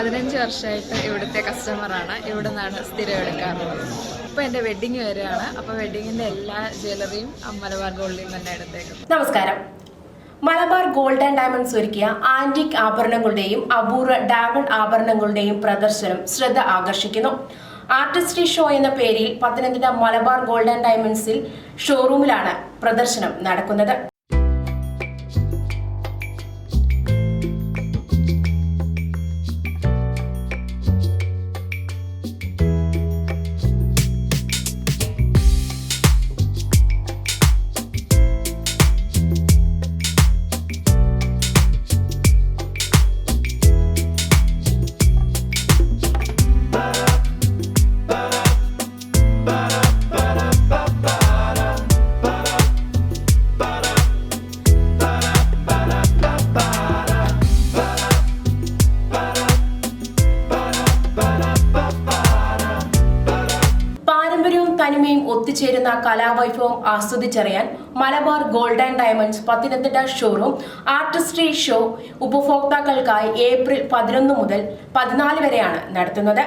പതിനഞ്ച് വർഷമായിട്ട് ഇവിടുത്തെ കസ്റ്റമറാണ് ഇവിടെ നിന്നാണ് സ്ഥിരം എടുക്കാറുള്ളത്. ഇപ്പൊ എന്റെ വെഡിങ് വരെയാണ് അപ്പൊ വെഡിങ്ങിന്റെ എല്ലാ ജ്വല്ലറിയും മലബാർ ഗോൾഡിൽ തന്നെ എടുത്തേക്കും നമസ്കാരം. മലബാർ ഗോൾഡ് ആൻഡ് ഡയമണ്ട്സ് ഒരുക്കിയ ആന്റിക് ആഭരണങ്ങളുടെയും അപൂർവ ഡയമണ്ട് ആഭരണങ്ങളുടെയും പ്രദർശനം ശ്രദ്ധ ആകർഷിക്കുന്നു. ആർട്ടിസ്ട്രി ഷോ എന്ന പേരിൽ പത്തനംതിട്ട മലബാർ ഗോൾഡ് ആൻഡ് ഡയമണ്ട്സിൽ ഷോറൂമിലാണ് പ്രദർശനം നടക്കുന്നത്. ഒത്തുചേരുന്ന കലാവൈഭവം ആസ്വദിച്ചറിയാൻ Malabar Gold and Diamonds Pathanamthitta showroom artistry show ഉപഭോക്താക്കൾക്കായി April പതിനൊന്ന് മുതൽ പതിനാല് വരെയാണ് നടത്തുന്നത്.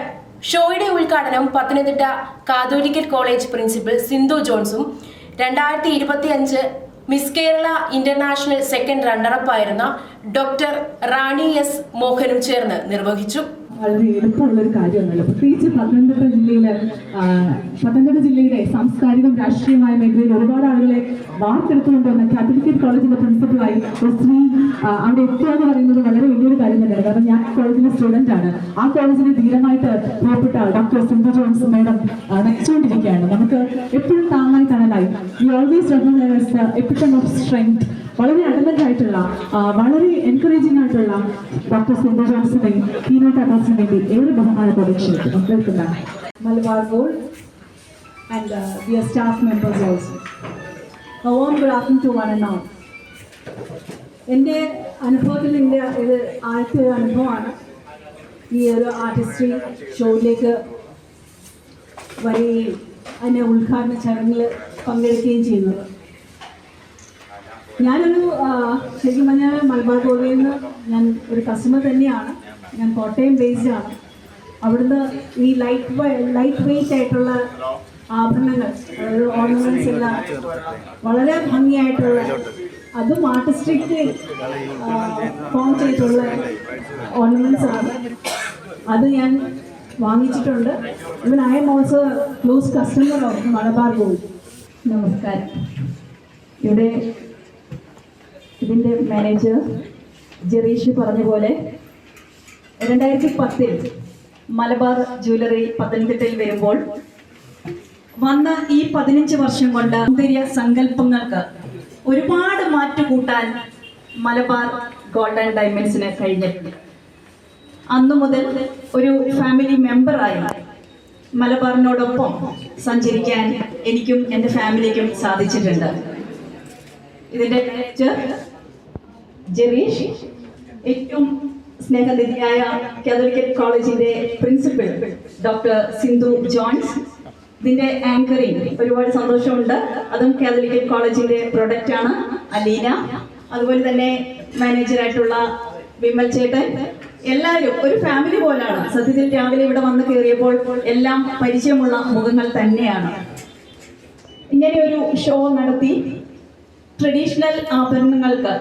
ഷോയുടെ ഉദ്ഘാടനം Pathanamthitta Catholicate college principal Sindhu ജോൺസും രണ്ടായിരത്തി ഇരുപത്തി അഞ്ച് മിസ് കേരള ഇന്റർനാഷണൽ സെക്കൻഡ് റണ്ണറപ്പായിരുന്ന ഡോക്ടർ റാണി എസ് മോഹനും ചേർന്ന് നിർവഹിച്ചു. വളരെ എളുപ്പമുള്ള ഒരു കാര്യമൊന്നുമല്ല പ്രത്യേകിച്ച് പത്തനംതിട്ട ജില്ലയിലെ പത്തനംതിട്ട ജില്ലയുടെ സാംസ്കാരികം രാഷ്ട്രീയമായ മേഖലയിൽ ഒരുപാട് ആളുകളെ വാർത്തെടുത്തുകൊണ്ട് വന്ന കാത്തലിക്കറ്റ് കോളേജിന്റെ പ്രിൻസിപ്പളായി ഒരു സ്ത്രീ അവിടെ എത്തുക എന്ന് പറയുന്നത് വളരെ വലിയൊരു കാര്യം തന്നെയാണ്. കാരണം ഞാൻ കോളേജിലെ സ്റ്റുഡന്റ് ആണ്. ആ കോളേജിനെ ധീരമായിട്ട് പ്രിയപ്പെട്ട ഡോക്ടർ സിന്ധു ജോൺസ് മേഡം നയിച്ചുകൊണ്ടിരിക്കുകയാണ്. നമുക്ക് എപ്പോഴും താങ്ങായി always you always recognise epitome of strength വളരെ അഡമന്റ് ആയിട്ടുള്ള വളരെ എൻകറേജിംഗ് ആയിട്ടുള്ള ഡോക്ടർ സിന്ധു ജോൺസിനെയും കീനോ ടാറ്റാസിനെയും ഏറെ ബഹുമാനത്തോടെ ക്ഷണിക്കുന്നു. കേൾക്കുന്നതാണ് Malabar Gold and uh, we are staff members also. A warm good afternoon to one and all. എന്റെ അനുഭവത്തിൽ എന്റെ ഇത് ആദ്യത്തെ ഒരു അനുഭവമാണ്. ഈ ഒരു ആർട്ടിസ്ട്രി ഷോയിലേക്ക് വരികയും അതിന്റെ ഉദ്ഘാടന ചടങ്ങിൽ പങ്കെടുക്കുകയും ചെയ്യുന്നത് ഞാനൊരു ശരിക്കും പറഞ്ഞാൽ മലബാർ ഗോവയിൽ നിന്ന് ഞാൻ ഒരു കസ്റ്റമർ തന്നെയാണ്. ഞാൻ കോട്ടയം ബേസ്ഡ് ആണ്. അവിടുന്ന് ഈ ലൈറ്റ് ലൈറ്റ് വെയിറ്റ് ആയിട്ടുള്ള ആഭരണങ്ങൾ അതായത് ഓർണമെന്റ്സ് എല്ലാം വളരെ ഭംഗിയായിട്ടുള്ള അതും ആർട്ടിസ്റ്റിക് ഫോം ചെയ്തിട്ടുള്ള ഓർണമെന്റ്സ് ആണ്. അത് ഞാൻ വാങ്ങിച്ചിട്ടുണ്ട്. Even I'm also close customer of Malabar Gold നമസ്കാരം. ഇവിടെ ഇതിന്റെ മാനേജർ ജെറീഷ് പറഞ്ഞ പോലെ രണ്ടായിരത്തി പത്തിൽ മലബാർ ജ്വല്ലറി പത്തനംതിട്ടയിൽ വരുമ്പോൾ വന്ന ഈ പതിനഞ്ച് വർഷം കൊണ്ട് സൗന്ദര്യ സങ്കല്പങ്ങൾക്ക് ഒരുപാട് മാറ്റുകൂട്ടാൻ മലബാർ ഗോൾഡൻ ഡയമണ്ട്സിന് കഴിഞ്ഞിട്ടുണ്ട്. അന്നു മുതൽ ഒരു ഫാമിലി മെമ്പറായി മലബാറിനോടൊപ്പം സഞ്ചരിക്കാൻ എനിക്കും എന്റെ ഫാമിലിക്കും സാധിച്ചിട്ടുണ്ട്. ഇതിന്റെ ഡയറക്ടർ ജെറീഷ് ഏറ്റവും സ്നേഹനിധിയായ കാതോലിക്കറ്റ് കോളേജിന്റെ പ്രിൻസിപ്പൽ ഡോക്ടർ സിന്ധു ജോൺസ്. ഇതിന്റെ ആങ്കറിങ് ഒരുപാട് സന്തോഷമുണ്ട്. അതും കാതോലിക്കറ്റ് കോളേജിന്റെ പ്രൊഡക്റ്റ് ആണ് അലീന. അതുപോലെ തന്നെ മാനേജറായിട്ടുള്ള വിമൽ ചേട്ടൻ. എല്ലാവരും ഒരു ഫാമിലി പോലാണ്. സത്യത്തിൽ രാവിലെ ഇവിടെ വന്ന് കയറിയപ്പോൾ എല്ലാം പരിചയമുള്ള മുഖങ്ങൾ തന്നെയാണ്. ഇങ്ങനെ ഒരു ഷോ നടത്തി ട്രഡീഷണൽ ആഭരണങ്ങൾക്ക്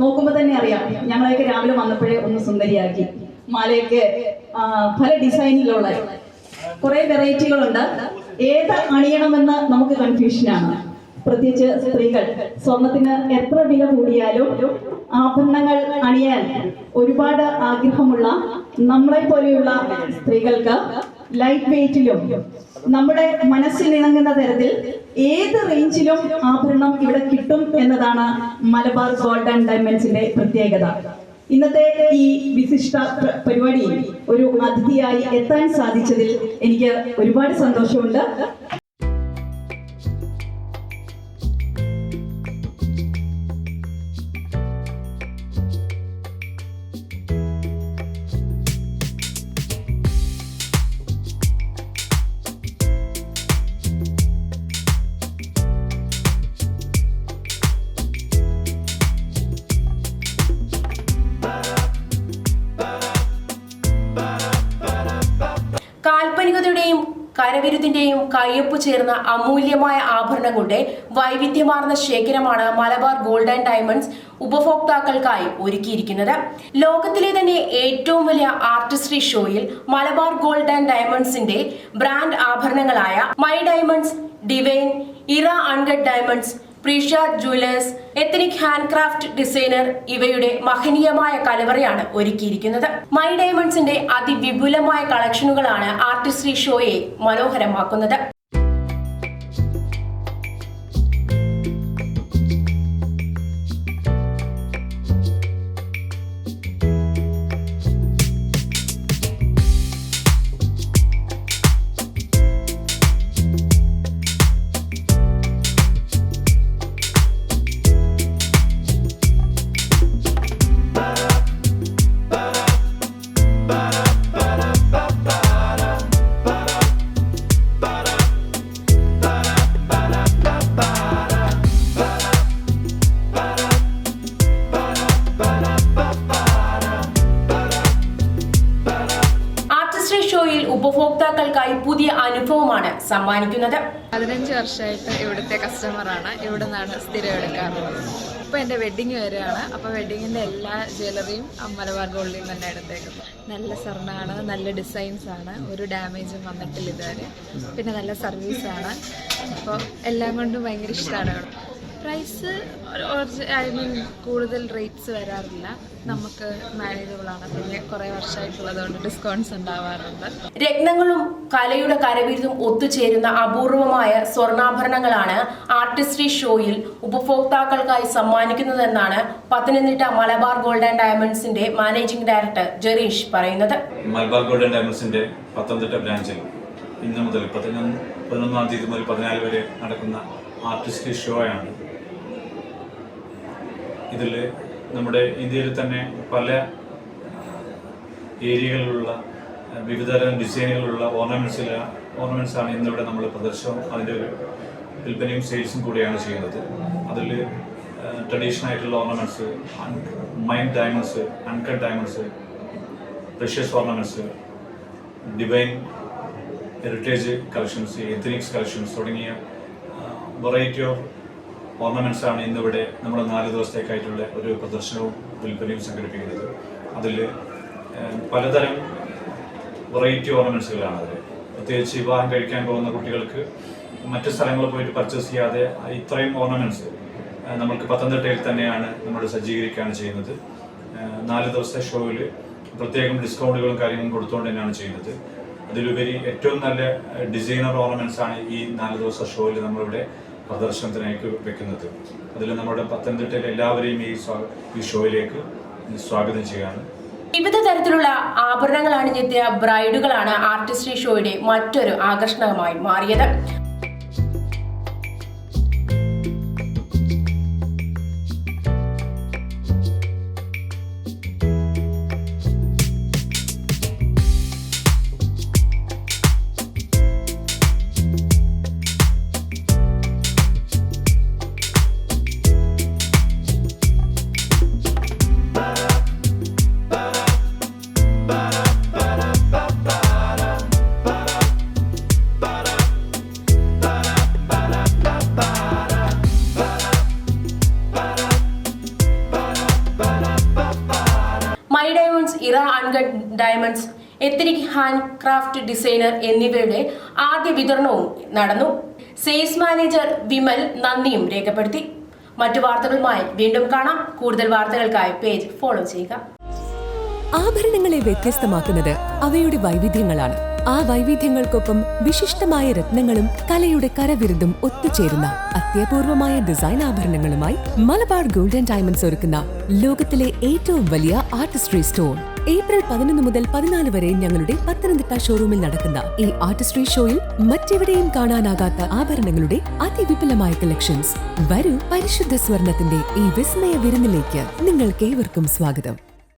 നോക്കുമ്പോൾ തന്നെ അറിയാം. ഞങ്ങളെയൊക്കെ രാവിലെ വന്നപ്പോഴേ ഒന്ന് സുന്ദരിയാക്കി. മാലയൊക്കെ പല ഡിസൈനിലുള്ള കുറെ വെറൈറ്റികളുണ്ട് ഏത് അണിയണമെന്ന് നമുക്ക് കൺഫ്യൂഷനാണ് പ്രത്യേകിച്ച് സ്ത്രീകൾ. സ്വർണത്തിന് എത്ര വില കൂടിയാലും ആഭരണങ്ങൾ അണിയാൻ ഒരുപാട് ആഗ്രഹമുള്ള നമ്മളെ പോലെയുള്ള സ്ത്രീകൾക്ക് ലൈറ്റ് വെയിറ്റിലും നമ്മുടെ മനസ്സിനിണങ്ങുന്ന തരത്തിൽ ഏത് റേഞ്ചിലും ആഭരണം ഇവിടെ കിട്ടും എന്നതാണ് മലബാർ ഗോൾഡ് ആൻഡ് ഡയമണ്ട്സിന്റെ പ്രത്യേകത. ഇന്നത്തെ ഈ വിശിഷ്ട പ്ര- പരിപാടിയിൽ ഒരു അതിഥിയായി എത്താൻ സാധിച്ചതിൽ എനിക്ക് ഒരുപാട് സന്തോഷമുണ്ട്. കരവിരുതിന്റെയും കയ്യൊപ്പ് ചേർന്ന അമൂല്യമായ ആഭരണങ്ങളുടെ വൈവിധ്യമാർന്ന ശേഖരമാണ് മലബാർ ഗോൾഡ് ആൻഡ് ഡയമണ്ട്സ് ഉപഭോക്താക്കൾക്കായി ഒരുക്കിയിരിക്കുന്നത്. ലോകത്തിലെ തന്നെ ഏറ്റവും വലിയ ആർട്ടിസ്ട്രി ഷോയിൽ മലബാർ ഗോൾഡ് ആൻഡ് ഡയമണ്ട്സിന്റെ brand ആഭരണങ്ങളായ my diamonds divine era uncut diamonds Precia jewellers ethnic handcraft designer ഇവയുടെ മഹനീയമായ കലവറയാണ് ഒരുക്കിയിരിക്കുന്നത്. മൈ ഡയമണ്ട്സിന്റെ അതിവിപുലമായ കളക്ഷനുകളാണ് ആർട്ടിസ്റ്റ് ഷോയെ മനോഹരമാക്കുന്നത്. സമ്മാനിക്കുന്നത്. പതിനഞ്ച് വർഷമായിട്ട് ഇവിടുത്തെ കസ്റ്റമറാണ് ഇവിടെ നിന്നാണ് സ്ഥിരം എടുക്കാറുള്ളത് ഇപ്പോൾ എന്റെ വെഡിങ് വരെയാണ്. അപ്പോൾ വെഡിങ്ങിന്റെ എല്ലാ ജ്വല്ലറിയും മലബാർ ഗോൾഡിൽ തന്നെ എടുത്തേക്കുന്നത്. നല്ല സ്വർണമാണ് നല്ല ഡിസൈൻസ് ആണ്. ഒരു ഡാമേജും വന്നിട്ടില്ല ഇതുവരെ. പിന്നെ നല്ല സർവീസാണ് അപ്പോൾ എല്ലാം കൊണ്ടും ഭയങ്കര ഇഷ്ടമാണ് പ്രൈസ് ഐ മീൻ കൂടുതൽ റേറ്റ്സ് വരാറില്ല. നമുക്ക് മാനേജബിൾ ആണ്. പിന്നെ കുറേ വർഷമായിട്ടുള്ളതുകൊണ്ട് ഡിസ്കൗണ്ട്സ് ഉണ്ടാവാറുണ്ട്. രത്നങ്ങളും കലയുടെ കരവിരുതും ഒത്തുചേരുന്ന അപൂർവമായ സ്വർണാഭരണങ്ങളാണ് ആർട്ടിസ്ട്രി ഷോയിൽ ഉപഭോക്താക്കൾക്കായി സമ്മാനിക്കുന്നതെന്നാണ് പത്തനംതിട്ട മലബാർ ഗോൾഡ് ആൻഡ് ഡയമണ്ട്സിന്റെ മാനേജിംഗ് ഡയറക്ടർ ജെറീഷ് പറയുന്നത്. മലബാർ ഗോൾഡ് ആൻഡ് ഡയമണ്ട്സിന്റെ പത്തനംതിട്ട ബ്രാഞ്ചിൽ ഇന്ന് മുതൽ പതിനൊന്ന് പതിനൊന്നാം തീയതി മുതൽ പതിനാല് വരെ നടക്കുന്ന ആർട്ടിസ്റ്റ് ഷോയാണ് ആണ് ഇതിൽ നമ്മുടെ ഇന്ത്യയിൽ തന്നെ പല ഏരിയകളിലുള്ള വിവിധതരം ഡിസൈനുകളുള്ള ഓർണമെന്റ്സിൽ ഓർണമെന്റ്സ് ആണ് ഇന്നിവിടെ നമ്മൾ പ്രദർശനവും അതിന്റെ ഒരു വിൽപ്പനയും സെയിൽസും കൂടിയാണ് ചെയ്യുന്നത്. അതിൽ ട്രഡീഷണൽ ആയിട്ടുള്ള ornaments mind diamonds uncut diamonds precious ornaments divine heritage collections ethnics collections തുടങ്ങിയ വെറൈറ്റി ഓഫ് ഓർണമെന്റ്സ് ആണ് ഇന്നിവിടെ നമ്മൾ നാല് ദിവസത്തേക്കായിട്ടുള്ള ഒരു പ്രദർശനവും വിൽപ്പനയും സംഘടിപ്പിക്കുന്നത്. അതിൽ പലതരം വെറൈറ്റി ഓർണമെന്റ്സുകളാണ് അതിൽ. പ്രത്യേകിച്ച് വിവാഹം കഴിക്കാൻ പോകുന്ന കുട്ടികൾക്ക് മറ്റു സ്ഥലങ്ങളിൽ പോയിട്ട് പർച്ചേസ് ചെയ്യാതെ ഇത്രയും ഓർണമെന്റ്സ് നമ്മൾക്ക് പത്തനംതിട്ടയിൽ തന്നെയാണ് നമ്മൾ സജ്ജീകരിക്കുകയാണ് ചെയ്യുന്നത്. നാല് ദിവസത്തെ ഷോയിൽ പ്രത്യേകം ഡിസ്കൗണ്ടുകളും കാര്യങ്ങളും കൊടുത്തുകൊണ്ട് തന്നെയാണ് ചെയ്യുന്നത്. അതിലുപരി ഏറ്റവും നല്ല ഡിസൈനർ ഓർണമെന്റ്സ് ആണ് ഈ നാല് ദിവസത്തെ ഷോയിൽ നമ്മളിവിടെ പ്രദർശനത്തിനായിട്ട് വെക്കുന്നത്. അതിൽ നമ്മുടെ പത്തനംതിട്ടയിലെ എല്ലാവരെയും ഈ ഈ ഷോയിലേക്ക് സ്വാഗതം ചെയ്യാണ് വിവിധ തരത്തിലുള്ള ആഭരണങ്ങൾ അണിഞ്ഞെത്തിയ ബ്രൈഡുകളാണ് ആർട്ടിസ്റ്റ് ഷോയുടെ മറ്റൊരു ആകർഷണമായി മാറിയത്. Diamonds ethnic hand craft designer എന്നിവയുടെ ആദ്യ വിതരണവും നടന്നു. സെയിൽസ് മാനേജർ വിമൽ നന്ദിയും രേഖപ്പെടുത്തി. മറ്റു വാർത്തകളുമായി വീണ്ടും കാണാം. കൂടുതൽ വാർത്തകൾക്കായി പേജ് ഫോളോ ചെയ്യുക. ആഭരണങ്ങളെ വ്യത്യസ്തമാക്കുന്നത് അവയുടെ വൈവിധ്യങ്ങളാണ്. ആ വൈവിധ്യങ്ങൾക്കൊപ്പം വിശിഷ്ടമായ രത്നങ്ങളും കലയുടെ കരവിരുതും ഒത്തുചേരുന്ന അത്യപൂർവമായ ഡിസൈൻ ആഭരണങ്ങളുമായി മലബാർ ഗോൾഡൻ ഡയമണ്ട്സ് ഒരുക്കുന്ന ലോകത്തിലെ ഏറ്റവും വലിയ ആർട്ടിസ്ട്രി സ്റ്റോർ. ഏപ്രിൽ പതിനൊന്ന് മുതൽ പതിനാല് വരെ ഞങ്ങളുടെ പത്തനംതിട്ട ഷോറൂമിൽ നടക്കുന്ന ഈ ആർട്ടിസ്ട്രി ഷോയിൽ മറ്റെവിടെയും കാണാനാകാത്ത ആഭരണങ്ങളുടെ അതിവിപുലമായ കളക്ഷൻസ്. വരൂ പരിശുദ്ധ സ്വർണത്തിന്റെ ഈ വിസ്മയ വിരുന്നിലേക്ക് നിങ്ങൾക്കേവർക്കും സ്വാഗതം.